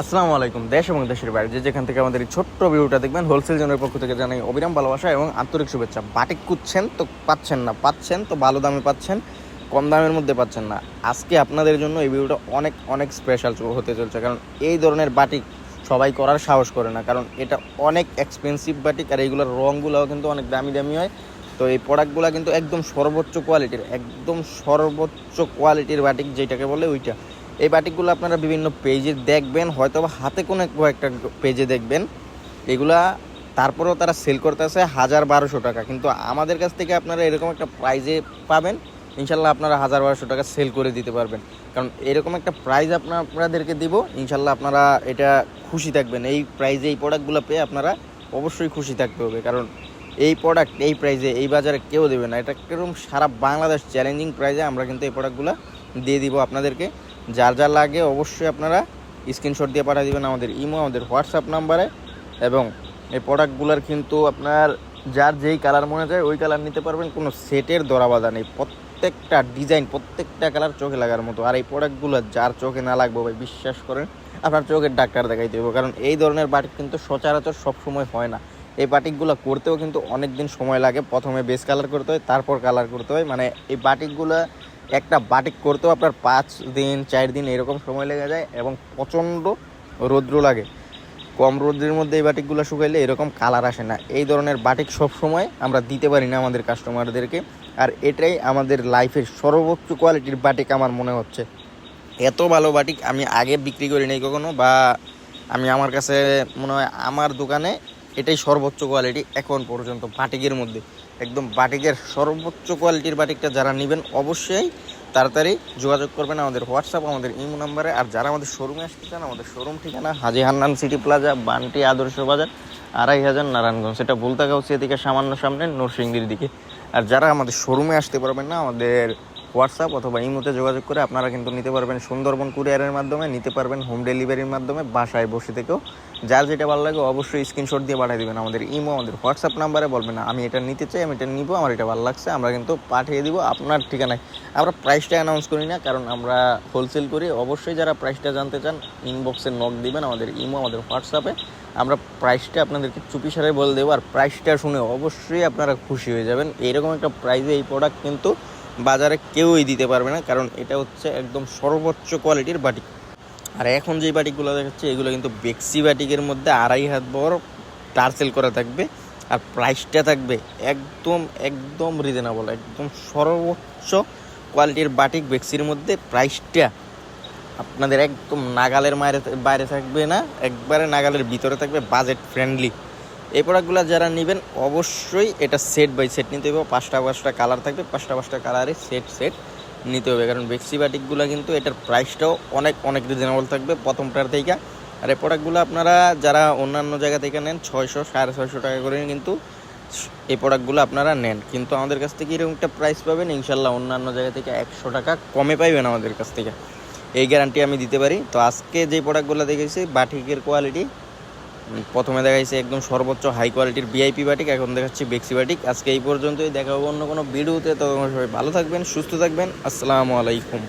আসসালামু আলাইকুম। দেশ এবং দেশের বাইরে যে যেখান থেকে আমাদের এই ছোট্ট ভিডিওটা দেখবেন হোলসেল জনের পক্ষ থেকে জানাই অবিরাম ভালোবাসা এবং আন্তরিক শুভেচ্ছা। বাটিক কুচ্ছেন তো পাচ্ছেন না, পাচ্ছেন তো ভালো দামে পাচ্ছেন, কম দামের মধ্যে পাচ্ছেন না। আজকে আপনাদের জন্য এই ভিডিওটা অনেক অনেক স্পেশাল হতে চলছে। কারণ এই ধরনের বাটিক সবাই করার সাহস করে না। কারণ এটা অনেক এক্সপেন্সিভ বাটিক আর এইগুলোর রঙগুলোও কিন্তু অনেক দামি দামি হয়। তো এই প্রোডাক্টগুলো কিন্তু একদম সর্বোচ্চ কোয়ালিটির একদম সর্বোচ্চ কোয়ালিটির বাটিক যেটাকে বলে ওইটা। এই বাটিকগুলো আপনারা বিভিন্ন পেজে দেখবেন হয়তো বা হাতে কোনো কয়েকটা পেজে দেখবেন। এগুলা তারপরেও তারা সেল করতেছে হাজার বারোশো টাকা। কিন্তু আমাদের কাছ থেকে আপনারা এরকম একটা প্রাইজে পাবেন, ইনশাল্লাহ আপনারা হাজার বারোশো টাকা সেল করে দিতে পারবেন। কারণ এরকম একটা প্রাইজ আপনার আপনাদেরকে দিব, ইনশাল্লাহ আপনারা এটা খুশি থাকবেন। এই প্রাইজে এই প্রোডাক্টগুলো পেয়ে আপনারা অবশ্যই খুশি থাকতে হবে। কারণ এই প্রোডাক্ট এই প্রাইজে এই বাজারে কেউ দেবে না। এটা কীরকম সারা বাংলাদেশ চ্যালেঞ্জিং প্রাইজে আমরা কিন্তু এই প্রোডাক্টগুলো দিয়ে দিব আপনাদেরকে। যার যা লাগে অবশ্যই আপনারা স্ক্রিনশট দিয়ে পাঠিয়ে দেবেন আমাদের ইমো আমাদের হোয়াটসঅ্যাপ নাম্বারে এবং এই প্রোডাক্টগুলোর কিন্তু আপনার যার যেই কালার মনে যায় ওই কালার নিতে পারবেন। কোনো সেটের দরা বাধা নেই। প্রত্যেকটা ডিজাইন প্রত্যেকটা কালার চোখে লাগার মতো। আর এই প্রোডাক্টগুলো যার চোখে না লাগবে ভাই, বিশ্বাস করেন, আপনার চোখের ডাক্তার দেখাইতে হবে কারণ এই ধরনের বাটিক কিন্তু সচরাচর সবসময় হয় না। এই বাটিকগুলো করতেও কিন্তু অনেক দিন সময় লাগে। প্রথমে বেস কালার করতে হয়, তারপর কালার করতে হয়। মানে এই বাটিকগুলো একটা বাটিক করতেও আপনার পাঁচ দিন, চার দিন এরকম সময় লেগে যায় এবং প্রচণ্ড রৌদ্র লাগে। কম রৌদ্রের মধ্যে এই বাটিকগুলো শুকাইলে এরকম কালার আসে না। এই ধরনের বাটিক সব সময় আমরা দিতে পারি না আমাদের কাস্টমারদেরকে। আর এটাই আমাদের লাইফের সর্বোচ্চ কোয়ালিটির বাটিক আমার মনে হচ্ছে। এত ভালো বাটিক আমি আগে বিক্রি করি নাই কখনো বা আমি আমার কাছে মনে হয় আমার দোকানে এটাই সর্বোচ্চ কোয়ালিটি এখন পর্যন্ত বাটিকের মধ্যে। একদম বাটিকের সর্বোচ্চ কোয়ালিটির বাটিকটা যারা নেবেন অবশ্যই তাড়াতাড়ি যোগাযোগ করবেন আমাদের হোয়াটসঅ্যাপ, আমাদের ইমো নাম্বারে। আর যারা আমাদের শোরুমে আসতে চান, আমাদের শোরুম ঠিকানা হাজি হান্নান সিটি প্লাজা, বান্টি আদর্শ বাজার, আড়াই হাজার নারায়ণগঞ্জ। সেটা বলতে বুলতাগাউসিয়া এদিকে সামান্য সামনে নরসিংদীর দিকে। আর যারা আমাদের শোরুমে আসতে পারবেন না, আমাদের হোয়াটসঅ্যাপ অথবা ইমোতে যোগাযোগ করে আপনারা কিন্তু নিতে পারবেন সুন্দরবন কুরিয়ারের মাধ্যমে, নিতে পারবেন হোম ডেলিভারির মাধ্যমে বাসায় বসে থেকেও। যার যেটা ভালো লাগে অবশ্যই স্ক্রিনশট দিয়ে পাঠিয়ে দেবেন। আমাদের ইমো, আমাদের হোয়াটসঅ্যাপ নাম্বারে বলবেন, আমি এটা নিতে চাই, আমি এটা নিব, আমার এটা ভালো লাগছে, আমরা কিন্তু পাঠিয়ে দিব আপনার ঠিকানায়। আমরা প্রাইসটা অ্যানাউন্স করি না, কারণ আমরা হোলসেল করি। অবশ্যই যারা প্রাইসটা জানতে চান ইনবক্সে নক দিবেন আমাদের ইমো, আমাদের হোয়াটসঅ্যাপে। আমরা প্রাইসটা আপনাদেরকে চুপিসারে বলে দেবো, আর প্রাইসটা শুনে অবশ্যই আপনারা খুশি হয়ে যাবেন। এইরকম একটা প্রাইসে এই প্রোডাক্ট কিন্তু বাজারে কেউই দিতে পারবে না, কারণ এটা হচ্ছে একদম সর্বোচ্চ কোয়ালিটির বাটিক। আর এখন যে বাটিকগুলো দেখাচ্ছে, এগুলো কিন্তু বেক্সি বাটিকের মধ্যে আড়াই হাত বড় টার্সেল করা থাকবে, আর প্রাইসটা থাকবে একদম একদম রিজনেবল একদম সর্বোচ্চ কোয়ালিটির বাটিক বেক্সির মধ্যে প্রাইসটা আপনাদের একদম নাগালের মায়ের বাইরে থাকবে না, একবারে নাগালের ভিতরে থাকবে বাজেট ফ্রেন্ডলি এই প্রোডাক্টগুলো যারা নেবেন, অবশ্যই এটা সেট বাই সেট নিতে হবে। পাঁচটা পাঁচটা কালার থাকবে, পাঁচটা পাঁচটা কালারে সেট সেট নিতে হবে। কারণ বেক্সি বাটিকগুলো কিন্তু এটার প্রাইসটাও অনেক অনেক রিজনেবল থাকবে প্রথমটার থেকে। আর এই প্রোডাক্টগুলো আপনারা যারা অন্যান্য জায়গা থেকে নেন, ছয়শো, সাড়ে ছয়শো টাকা করে কিন্তু এই প্রোডাক্টগুলো আপনারা নেন। কিন্তু আমাদের কাছ থেকে এরকম একটা প্রাইস পাবেন, ইনশাল্লাহ অন্যান্য জায়গা থেকে একশো টাকা কমে পাইবেন আমাদের কাছ থেকে। এই গ্যারান্টি আমি দিতে পারি। তো আজকে যে প্রোডাক্টগুলো দেখেছি, বাটিকের কোয়ালিটি প্রথমে দেখাইছে একদম সর্বোচ্চ হাই কোয়ালিটির ভিআইপি বাটিক এখন দেখাচ্ছি বেক্সি বাটিক আজকে এই পর্যন্তই, দেখা হব অন্য কোনো ভিডিওতে। তখন সবাই ভালো থাকবেন, সুস্থ থাকবেন। আসসালামু আলাইকুম।